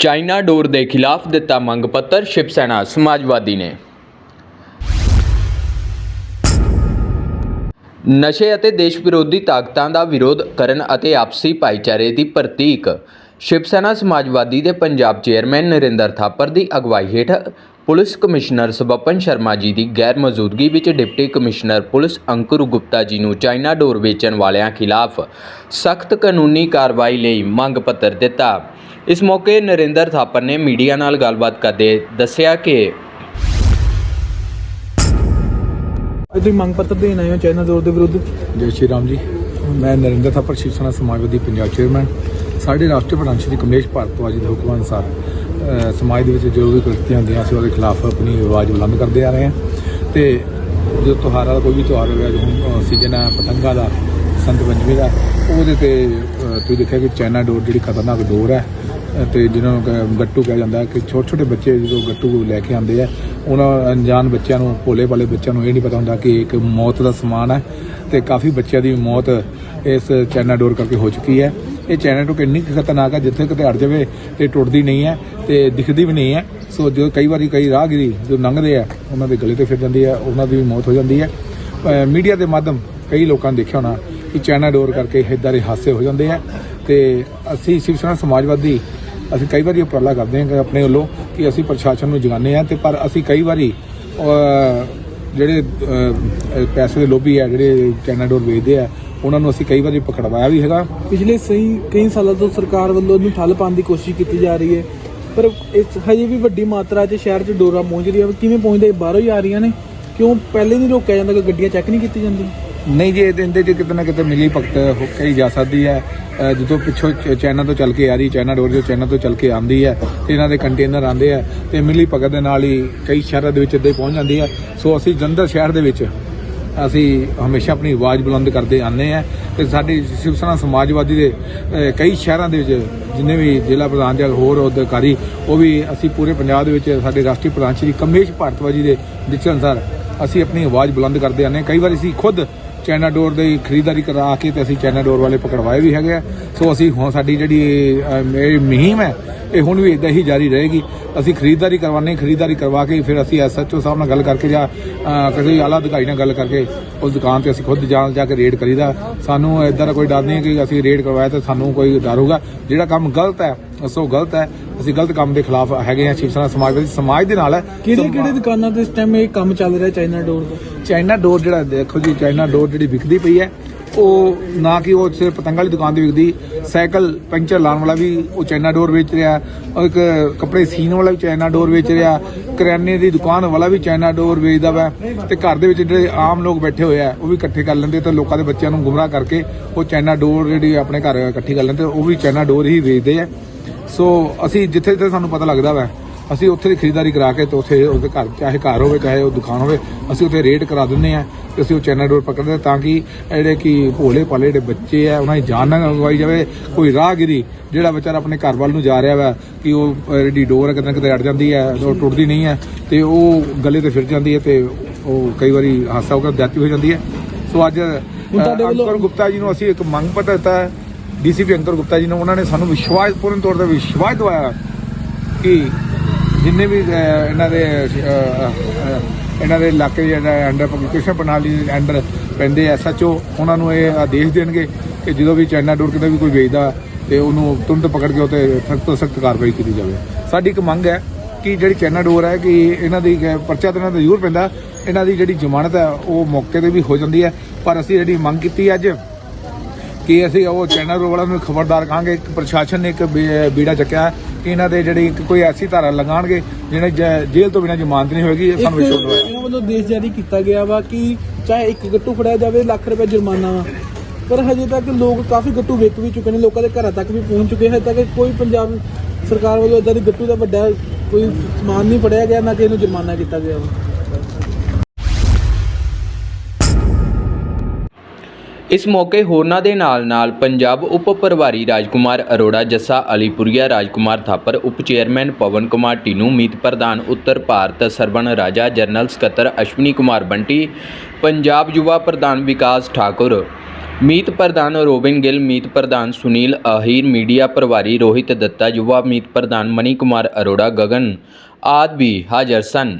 China ਡੋਰ ਦੇ ਖਿਲਾਫ ਦਿੱਤਾ ਮੰਗ ਪੱਤਰ ਸ਼ਿਵ ਸੈਨਾ ਸਮਾਜਵਾਦੀ ਨੇ। ਨਸ਼ੇ ਅਤੇ ਦੇਸ਼ ਵਿਰੋਧੀ ਤਾਕਤਾਂ ਦਾ ਵਿਰੋਧ ਕਰਨ ਅਤੇ ਆਪਸੀ ਭਾਈਚਾਰੇ ਦੀ ਪ੍ਰਤੀਕ। ਸ਼ਿਵ ਸੈਨਾ ਸਮਾਜਵਾਦੀ ਦੇ ਪੰਜਾਬ ਚੇਅਰਮੈਨ ਨਰਿੰਦਰ ਥਾਪਰ ਦੀ ਅਗਵਾਈ ਹੇਠ ਪੁਲਿਸ ਕਮਿਸ਼ਨਰ ਸਬਪਨ ਸ਼ਰਮਾ ਜੀ ਦੀ ਗੈਰ ਮੌਜੂਦਗੀ ਵਿੱਚ deputy commissioner police Ankur Gupta ji ਨੂੰ ਚਾਈਨਾ ਡੋਰ ਵੇਚਣ ਵਾਲਿਆਂ ਖਿਲਾਫ ਸਖਤ ਕਾਨੂੰਨੀ ਕਾਰਵਾਈ ਲਈ ਮੰਗ ਪੱਤਰ ਦਿੱਤਾ। ਇਸ ਮੌਕੇ ਨਰਿੰਦਰ ਥਾਪਰ ਨੇ ਮੀਡੀਆ ਨਾਲ ਗੱਲਬਾਤ ਕਰਦੇ ਦੱਸਿਆ ਕਿ ਅੱਜ ਤੁਸੀਂ ਮੰਗ ਪੱਤਰ ਦੇਣ ਆਏ ਹੋ ਚਾਈਨਾ ਦੌਰ ਦੇ ਵਿਰੁੱਧ? ਜੈ ਸ਼੍ਰੀ ਰਾਮ ਜੀ। ਮੈਂ ਨਰਿੰਦਰ ਥਾਪਰ ਸ਼ਿਵ ਸੈਨਾ ਸਮਾਜਵਾਦੀ ਪੰਜਾਬ ਚੇਅਰਮੈਨ ਸਾਡੇ ਰਾਸ਼ਟਰੀ ਪ੍ਰਧਾਨ ਸ਼੍ਰੀ ਕਮਲੇਸ਼ ਭਾਰਤਵਾਜ ਦੇ ਹੁਕਮਾਂ ਅਨੁਸਾਰ ਸਮਾਜ ਦੇ ਵਿੱਚ ਜੋ ਵੀ ਕੁਰੀਤੀਆਂ ਹੁੰਦੀਆਂ ਅਸੀਂ ਉਹਦੇ ਖਿਲਾਫ ਆਪਣੀ ਆਵਾਜ਼ ਬੁਲੰਦ ਕਰਦੇ ਆ ਰਹੇ ਹਾਂ ਤੇ ਜੋ ਤਿਉਹਾਰਾਂ ਦਾ ਕੋਈ ਵੀ ਤਿਉਹਾਰ ਹੋਇਆ ਜਿਵੇਂ ਸੀਜ਼ਨ ਹੈ ਪਤੰਗਾਂ ਦਾ ਸੰਤ ਪੰਚਮੀ ਦਾ ਉਹਦੇ ਤੇ ਤੁਸੀਂ ਦੇਖਿਆ ਕਿ ਚਾਈਨਾ ਡੋਰ ਜਿਹੜੀ ਖਤਰਨਾਕ ਡੋਰ ਹੈ ਅ, ਤੇ ਜਿਹਨਾਂ ਨੂੰ ਕ- ਗੱਟੂ ਕਿਹਾ ਜਾਂਦਾ ਕਿ ਛੋਟੇ ਛੋਟੇ ਬੱਚੇ ਜਦੋਂ ਗੱਟੂ ਲੈ ਕੇ ਆਉਂਦੇ ਆ ਉਹਨਾਂ ਅਣਜਾਣ ਬੱਚਿਆਂ ਨੂੰ ਭੋਲੇ ਭਾਲੇ ਬੱਚਿਆਂ ਨੂੰ ਇਹ ਨਹੀਂ ਪਤਾ ਹੁੰਦਾ ਕਿ ਇੱਕ ਮੌਤ ਦਾ ਸਮਾਨ ਹੈ ਤੇ ਕਾਫੀ ਬੱਚਿਆਂ ਦੀ ਮੌਤ ਇਸ ਚਾਈਨਾ ਡੋਰ ਕਰਕੇ ਹੋ ਚੁੱਕੀ ਹੈ। ਇਹ ਚਾਈਨਾ ਡੋਰ ਇੰਨੀ ਕੁ ਖਤਰਨਾਕ ਹੈ ਜਿੱਥੇ ਕਿਤੇ ਅੜ ਜਾਵੇ ਤੇ ਟੁੱਟਦੀ ਨਹੀਂ ਹੈ ਤੇ ਦਿਖਦੀ ਵੀ ਨਹੀਂ ਹੈ। ਸੋ ਜੋ ਕਈ ਵਾਰੀ ਕਈ ਰਾਹਗੀਰੀ ਜੋ ਲੰਘਦੇ ਆ, ਉਹਨਾਂ ਦੇ ਗਲੇ ਤੇ ਫਿਰ ਜਾਂਦੀ ਹੈ ਉਹਨਾਂ ਦੀ ਵੀ ਮੌਤ ਹੋ ਜਾਂਦੀ ਹੈ। ਮੀਡੀਆ ਦੇ ਮਾਧਮ ਕਈ ਲੋਕਾਂ ਨੇ ਦੇਖਿਆ ਹੋਣਾ ਕਿ ਚਾਈਨਾ ਡੋਰ ਕਰਕੇ ਇੱਦਾਂ ਦੇ ਹਾਦਸੇ ਹੋ ਜਾਂਦੇ ਆ ਤੇ ਅਸੀਂ ਸ਼ਿਵ ਸੈਨਾ ਸਮਾਜਵਾਦੀ, ਅਸੀਂ ਕਈ ਵਾਰੀ ਉਪਰਾਲਾ ਕਰਦੇ ਹਾਂ ਆਪਣੇ ਵੱਲੋਂ ਕਿ ਅਸੀਂ ਪ੍ਰਸ਼ਾਸਨ ਨੂੰ ਜਗਾਉਂਦੇ ਹਾਂ ਤੇ ਪਰ ਅਸੀਂ ਕਈ ਵਾਰੀ ਜਿਹੜੇ ਪੈਸੇ ਦੇ ਲੋਭੀ ਆ, ਜਿਹੜੇ ਚਾਈਨਾ ਡੋਰ ਵੇਚਦੇ ਆ, ਉਹਨਾਂ ਨੂੰ ਅਸੀਂ ਕਈ ਵਾਰੀ ਪਕੜਵਾਇਆ ਵੀ ਹੈਗਾ। ਪਿਛਲੇ ਸਹੀ, ਕਈ ਸਾਲਾਂ ਤੋਂ ਸਰਕਾਰ ਵੱਲੋਂ ਇਹਨੂੰ ਠੱਲ ਪਾਉਣ ਦੀ ਕੋਸ਼ਿਸ਼ ਕੀਤੀ ਜਾ ਰਹੀ ਹੈ। ਪਰ ਇਸ ਹਜੇ ਵੀ ਵੱਡੀ ਮਾਤਰਾ 'ਚ ਸ਼ਹਿਰ 'ਚ ਡੋਰਾ ਪਹੁੰਚ ਰਹੀ ਹੈ। ਕਿਵੇਂ ਪਹੁੰਚਦੇ? ਬਾਹਰੋਂ ਹੀ ਆ ਰਹੀਆਂ ਨੇ। ਕਿਉਂ? ਪਹਿਲੇ ਨਹੀਂ ਰੋਕਿਆ ਜਾਂਦਾ ਕਿ ਗੱਡੀਆਂ ਚੈੱਕ ਨਹੀਂ ਕੀਤੀ ਜਾਂਦੀਆਂ। ਨਹੀਂ ਜੇ ਇਹਦੇ ਇਹਦੇ 'ਚ ਕਿਤੇ ਨਾ ਕਿਤੇ ਮਿਲੀ ਭਗਤ, ਹੋ ਕਈ ਜਾ ਸਕਦੀ ਹੈ। ਜਦੋਂ ਪਿੱਛੋਂ ਚਾਈਨਾ ਤੋਂ ਚੱਲ ਕੇ ਆ ਰਹੀ ਚਾਈਨਾ ਡੋਰ ਜੋ ਚਾਈਨਾ ਤੋਂ ਚੱਲ ਕੇ ਆਉਂਦੀ ਹੈ, ਤੇ ਇਹਨਾਂ ਦੇ ਕੰਟੇਨਰ ਆਉਂਦੇ ਆ ਤੇ ਮਿਲੀ ਭਗਤ ਦੇ ਨਾਲ ਹੀ ਕਈ ਸ਼ਹਿਰਾਂ ਦੇ ਵਿੱਚ ਇੱਦਾਂ ਪਹੁੰਚ ਜਾਂਦੀ ਹੈ। ਸੋ ਅਸੀਂ ਜਲੰਧਰ ਸ਼ਹਿਰ ਦੇ ਵਿੱਚ ਅਸੀਂ ਹਮੇਸ਼ਾ ਆਪਣੀ ਆਵਾਜ਼ ਬੁਲੰਦ ਕਰਦੇ ਆਨੇ ਆ ਤੇ ਸਾਡੀ ਸ਼ਿਵ ਸੈਨਾ ਸਮਾਜਵਾਦੀ ਦੇ ਕਈ ਸ਼ਹਿਰਾਂ ਦੇ ਵਿੱਚ ਜਿੰਨੇ ਵੀ ਜ਼ਿਲ੍ਹਾ ਪ੍ਰਧਾਨ ਜਾਂ ਹੋਰ ਅਧਿਕਾਰੀ, ਉਹ ਵੀ ਅਸੀਂ ਪੂਰੇ ਪੰਜਾਬ ਦੇ ਵਿੱਚ ਸਾਡੇ ਰਾਸ਼ਟਰੀ ਪ੍ਰਧਾਨ ਸ਼੍ਰੀ ਕਮੇਸ਼ ਭਾਰਤਵਾਜੀ ਦੇ ਦਿਸ਼ਾ ਅਨੁਸਾਰ ਅਸੀਂ ਆਪਣੀ ਆਵਾਜ਼ ਬੁਲੰਦ ਕਰਦੇ ਆਨੇ ਕਈ ਵਾਰ ਅਸੀਂ ਖੁਦ ਚਾਈਨਾ ਡੋਰ ਦੀ ਖਰੀਦਦਾਰੀ ਕਰਾ ਕੇ ਤੇ ਅਸੀਂ ਚਾਈਨਾ ਡੋਰ ਵਾਲੇ ਪਕੜਵਾਏ ਵੀ ਹੈਗੇ ਆ। ਸੋ ਅਸੀਂ ਹੁਣ ਸਾਡੀ ਜਿਹੜੀ ਅਹ, ਇਹ ਮੁਹਿੰਮ ਹੈ ਇਹ ਹੁਣ ਵੀ ਇਦਾਂ ਹੀ ਜਾਰੀ ਰਹੇਗੀ। ਅਸੀਂ ਖਰੀਦਦਾਰੀ ਕਰਵਾਉਣੀ ਖਰੀਦਦਾਰੀ ਕਰਵਾ ਕੇ ਫਿਰ ਅਸੀਂ ਐਸਐਚਓ ਸਾਹਿਬ ਨਾਲ ਗੱਲ ਕਰਕੇ ਜਾਂ ਕਿਸੇ ਆਲਾ ਅਧਿਕਾਰੀ ਨਾਲ ਗੱਲ ਕਰਕੇ ਉਸ ਦੁਕਾਨ ਤੇ ਅਸੀਂ ਖੁਦ ਜਾ ਜਾ ਕੇ ਰੇਡ ਕਰੀਦਾ। ਸਾਨੂੰ ਇਦਾਂ ਦਾ ਕੋਈ ਡਰ ਨਹੀਂ ਹੈ ਕਿ ਅਸੀਂ ਰੇਡ ਕਰਵਾਇਆ ਤਾਂ ਸਾਨੂੰ ਕੋਈ ਡਰ ਹੋਊਗਾ। ਜਿਹੜਾ ਕੰਮ ਗਲਤ ਹੈ ਸੋ ਗਲਤ ਹੈ। ਅਸੀਂ ਗਲਤ ਕੰਮ ਦੇ ਖਿਲਾਫ ਹੈਗੇ ਹਾਂ ਸ਼ਿਵ ਸੈਨਾ ਸਮਾਜ ਵਿੱਚ। ਸਮਾਜ ਦੇ ਨਾਲ ਹੈ ਕਿਹੜੇ ਕਿਹੜੇ ਦੁਕਾਨਾਂ ਤੇ ਇਸ ਟਾਈਮ ਇਹ ਕੰਮ ਚੱਲ ਰਿਹਾ ਚਾਈਨਾ ਡੋਰ ਦਾ? ਚਾਈਨਾ ਡੋਰ ਜਿਹੜਾ ਦੇਖੋ ਜੀ ਚਾਈਨਾ ਡੋਰ ਜਿਹੜੀ ਵਿਕਦੀ ਪਈ ਹੈ ਉਹ ਨਾ ਕਿ ਉਹ ਸਿਰਫ ਪਤੰਗ ਵਾਲੀ ਦੁਕਾਨ ਤੇ ਵਿਕਦੀ ਸਾਈਕਲ ਪੈਂਚਰ ਲਾਉਣ ਵਾਲਾ ਵੀ ਉਹ ਚਾਈਨਾ ਡੋਰ ਵੇਚ ਰਿਹਾ ਔਰ ਇੱਕ ਕੱਪੜੇ ਸੀਨ ਵਾਲਾ ਵੀ ਚਾਈਨਾ ਡੋਰ ਵੇਚ ਰਿਹਾ ਕਰਿਆਨੇ ਦੀ ਦੁਕਾਨ ਵਾਲਾ ਵੀ ਚਾਈਨਾ ਡੋਰ ਵੇਚਦਾ ਵਾ ਤੇ ਘਰ ਦੇ ਵਿੱਚ ਜਿਹੜੇ ਆਮ ਲੋਕ ਬੈਠੇ ਹੋਏ ਆ ਉਹ ਵੀ ਇਕੱਠੇ ਕਰ ਲੈਂਦੇ ਤੇ ਲੋਕਾਂ ਦੇ ਬੱਚਿਆਂ ਨੂੰ ਗੁੰਮਰਾਹ ਕਰਕੇ ਉਹ ਚਾਈਨਾ ਡੋਰ ਜਿਹੜੀ ਆਪਣੇ ਘਰ ਇਕੱਠੀ ਕਰ ਲੈਂਦੇ ਉਹ ਵੀ ਚਾਈਨਾ ਡੋਰ ਹੀ ਵੇਚਦੇ ਆ। ਸੋ ਅਸੀਂ ਜਿੱਥੇ ਜਿੱਥੇ ਸਾਨੂੰ ਪਤਾ ਲੱਗਦਾ ਵਾ ਅਸੀਂ ਉੱਥੇ ਦੀ ਖਰੀਦਦਾਰੀ ਕਰਾ ਕੇ ਤੇ ਉੱਥੇ ਉਹਦੇ ਘਰ ਚਾਹੇ ਘਰ ਹੋਵੇ ਚਾਹੇ ਉਹ ਦੁਕਾਨ ਹੋਵੇ ਅਸੀਂ ਉੱਥੇ ਰੇਡ ਕਰਾ ਦਿੰਦੇ ਆ ਤੇ ਅਸੀਂ ਉਹ ਚੈਨਲ ਡੋਰ ਪਕੜਦੇ ਤਾਂ ਕਿ ਜਿਹੜੇ ਕਿ ਭੋਲੇ ਭਾਲੇ ਜਿਹੜੇ ਬੱਚੇ ਆ ਉਹਨਾਂ ਦੀ ਜਾਨ ਨਾ ਗਵਾਈ ਜਾਵੇ ਕੋਈ ਰਾਹਗੀਰੀ ਜਿਹੜਾ ਵਿਚਾਰਾ ਆਪਣੇ ਘਰ ਵੱਲ ਨੂੰ ਜਾ ਰਿਹਾ ਵਾ ਕਿ ਉਹ ਜਿਹੜੀ ਡੋਰ ਹੈ ਕਿਤੇ ਨਾ ਕਿਤੇ ਅੜ ਜਾਂਦੀ ਹੈ ਉਹ ਟੁੱਟਦੀ ਨਹੀਂ ਹੈ ਤੇ ਉਹ ਗਲੇ ਤੇ ਫਿਰ ਜਾਂਦੀ ਹੈ ਤੇ ਉਹ ਕਈ ਵਾਰੀ ਹਾਦਸਾ ਹੋ ਕੇ ਡੈਥ ਹੋ ਜਾਂਦੀ ਹੈ ਸੋ ਅੱਜ ਅੰਕਰ ਗੁਪਤਾ ਜੀ ਨੂੰ ਅਸੀਂ ਇੱਕ ਮੰਗ ਪੱਤਰ ਦਿੱਤਾ ਹੈ ਡੀਸੀਪੀ ਅੰਕਰ ਗੁਪਤਾ ਜੀ ਨੂੰ, ਉਹਨਾਂ ਨੇ ਸਾਨੂੰ ਵਿਸ਼ਵਾਸ, ਪੂਰਨ ਤੌਰ ਤੇ ਵਿਸ਼ਵਾਸ ਦਵਾਇਆ ਕਿ ਜਿੰਨੇ ਵੀ ਇਹਨਾਂ ਦੇ ਇਹਨਾਂ ਦੇ ਇਲਾਕੇ ਜਿਹੜਾ ਅੰਡਰ ਪਬਲਿਕੇਸ਼ਨ ਪ੍ਰਣਾਲੀ ਦੇ ਅੰਡਰ ਪੈਂਦੇ ਐਸਐਚਓ ਉਹਨਾਂ ਨੂੰ ਇਹ ਆਦੇਸ਼ ਦੇਣਗੇ ਕਿ ਜਦੋਂ ਵੀ ਚਾਈਨਾ ਡੋਰ ਕਿਤੇ ਵੀ ਕੋਈ ਵੇਚਦਾ ਤੇ ਉਹਨੂੰ ਤੁਰੰਤ ਪਕੜ ਕੇ ਉਤੇ ਸਖਤ ਤੋਂ ਸਖਤ ਕਾਰਵਾਈ ਕੀਤੀ ਜਾਵੇ। ਸਾਡੀ ਇੱਕ ਮੰਗ ਹੈ ਕਿ ਜਿਹੜੀ ਚਾਈਨਾ ਡੋਰ ਹੈ ਕਿ ਇਹਨਾਂ ਦੀ ਪਰਚਾ ਤਾਂ ਇਹਨਾਂ ਦਾ ਜ਼ਰੂਰ ਪੈਂਦਾ, ਇਹਨਾਂ ਦੀ ਜਿਹੜੀ ਜ਼ਮਾਨਤ ਹੈ ਉਹ ਮੌਕੇ ਤੇ ਵੀ ਹੋ ਜਾਂਦੀ ਹੈ, ਪਰ ਅਸੀਂ ਜਿਹੜੀ ਮੰਗ ਕੀਤੀ ਅੱਜ ਕਿ ਅਸੀਂ ਉਹ ਚੈਨਲ ਵਾਲਿਆਂ ਨੂੰ ਖਬਰਦਾਰ ਕਹਾਂਗੇ ਕਿ ਪ੍ਰਸ਼ਾਸਨ ਨੇ ਇੱਕ ਬੀੜਾ ਚੱਕਿਆ ਕਿ ਇਹਨਾਂ ਦੇ ਜਿਹੜੀ ਇੱਕ ਕੋਈ ਐਸੀ ਧਾਰਾ ਲਗਾਉਣਗੇ ਜਿਹਨੇ ਜੇਲ੍ਹ ਤੋਂ ਬਿਨਾਂ ਜ਼ਮਾਨਤ ਨਹੀਂ ਹੋਏਗੀ ਇਹ ਇੱਕ ਸਾਨੂੰ ਵਿਸ਼ਵਾਸ ਹੋਇਆ ਇਹਨਾਂ ਵੱਲੋਂ ਦੇਸ਼ ਜਾਰੀ ਕੀਤਾ ਗਿਆ ਵਾ ਕਿ ਚਾਹੇ ਇੱਕ ਗੱਟੂ ਫੜਿਆ ਜਾਵੇ ਲੱਖ ਰੁਪਏ ਜੁਰਮਾਨਾ ਵਾ। ਪਰ ਹਜੇ ਤੱਕ ਲੋਕ ਕਾਫੀ ਗੱਟੂ ਵੇਚ ਵੀ ਚੁੱਕੇ ਨੇ ਲੋਕਾਂ ਦੇ ਘਰਾਂ ਤੱਕ ਵੀ ਪਹੁੰਚ ਚੁੱਕੇ ਹਜੇ ਤੱਕ ਕੋਈ ਪੰਜਾਬ ਸਰਕਾਰ ਵੱਲੋਂ ਇਦਾਂ ਦੀ ਗੱਟੂ ਦਾ ਵੱਡਾ ਕੋਈ ਸਮਾਨ ਨਹੀਂ ਫੜਿਆ ਗਿਆ ਨਾ ਕਿ ਇਹਨੂੰ ਜੁਰਮਾਨਾ ਕੀਤਾ ਗਿਆ ਇਸ ਮੌਕੇ ਹੋਰਨਾਂ ਦੇ ਨਾਲ-ਨਾਲ ਪੰਜਾਬ ਉਪ ਪ੍ਰਭਾਰੀ ਰਾਜਕੁਮਾਰ ਅਰੋੜਾ, ਜੱਸਾ ਅਲੀਪੁਰੀਆ, ਰਾਜਕੁਮਾਰ ਥਾਪਰ, ਉਪ ਚੇਅਰਮੈਨ ਪਵਨ ਕੁਮਾਰ ਟੀਨੂ ਮੀਤ ਪ੍ਰਧਾਨ ਉੱਤਰ ਭਾਰਤ ਸਰਵਣ ਰਾਜਾ, ਜਨਰਲ ਸਕੱਤਰ ਅਸ਼ਵਨੀ ਕੁਮਾਰ ਬੰਟੀ, ਪੰਜਾਬ ਯੁਵਾ ਪ੍ਰਧਾਨ ਵਿਕਾਸ ਠਾਕੁਰ, ਮੀਤ ਪ੍ਰਧਾਨ ਰੋਬਿਨ ਗਿੱਲ, ਮੀਤ ਪ੍ਰਧਾਨ ਸੁਨੀਲ ਅਹੀਰ, ਮੀਡੀਆ ਪ੍ਰਭਾਰੀ ਰੋਹਿਤ ਦੱਤਾ, ਯੁਵਾ ਮੀਤ ਪ੍ਰਧਾਨ ਮਨੀ ਕੁਮਾਰ ਅਰੋੜਾ, ਗਗਨ ਆਦਿ ਵੀ ਹਾਜ਼ਰ ਸਨ।